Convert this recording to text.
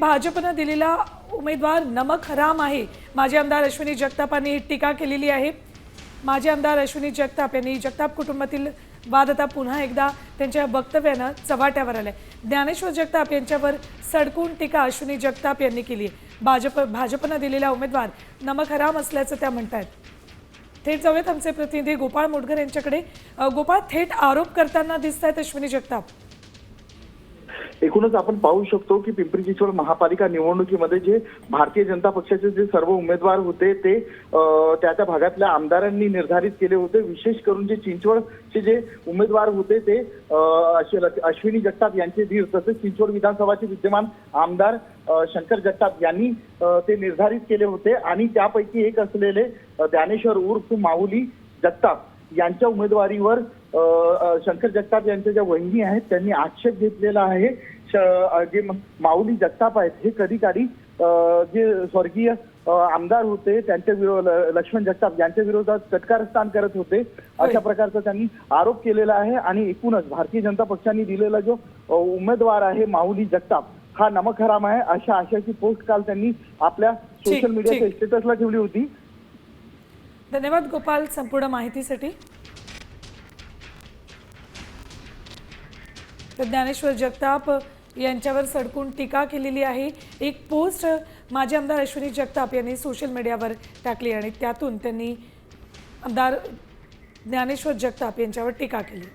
भाजपनं दिलेला उमेदवार नमक हराम आहे. माजी आमदार अश्विनी जगतापांनी टीका केलेली आहे. माजी आमदार अश्विनी जगताप यांनी जगताप कुटुंबातील वाद आता पुन्हा एकदा त्यांच्या वक्तव्यानं चव्हाट्यावर आलाय. ज्ञानेश्वर जगताप यांच्यावर सडकून टीका अश्विनी जगताप यांनी केली आहे. भाजप भाजपनं दिलेला उमेदवार नमक हराम असल्याचं त्या म्हणतायत. थेट जाऊयात आमचे प्रतिनिधी गोपाळ मोटघर यांच्याकडे. गोपाळ थेट आरोप करताना दिसत आहेत अश्विनी जगताप. एकूणच आपण पाहू शकतो की पिंपरी चिंचवड महापालिका निवडणुकीमध्ये जे भारतीय जनता पक्षाचे जे सर्व उमेदवार होते ते अं, त्या त्या भागातल्या आमदारांनी निर्धारित केले होते. विशेष करून जे चिंचवडचे जे उमेदवार होते ते अं, अश्विनी जगताप यांचे धीर तसेच चिंचवड विधानसभाचे विद्यमान आमदार शंकर जगताप यांनी ते निर्धारित केले होते. आणि त्यापैकी एक असलेले ज्ञानेश्वर उर्फ माऊली जगताप यांच्या उमेदवारीवर शंकर जगताप यांच्या ज्या वहिनी आहेत त्यांनी आक्षेप घेतलेला आहे जे माऊली जगताप आहेत हे कधी कधी जे स्वर्गीय आमदार होते त्यांच्या लक्ष्मण जगताप यांच्या विरोधात चटकारस्थान करत होते. अशा प्रकारचा त्यांनी आरोप केलेला आहे आणि एकूणच भारतीय जनता पक्षाने दिलेला जो उमेदवार आहे माऊली जगताप हा नमक हराम आहे. अशा आशयाची पोस्ट काल त्यांनी आपल्या सोशल मीडियाच्या. स्टेटसला ठेवली होती. धन्यवाद गोपाल संपूर्ण माहितीसाठी. ज्ञानेश्वर जगताप यांच्यावर सडकून टीका केलेली आहे. एक पोस्ट माजी आमदार अश्विनी जगताप यांनी सोशल मीडियावर टाकली आणि त्यातून त्यांनी आमदार ज्ञानेश्वर जगताप यांच्यावर टीका केली.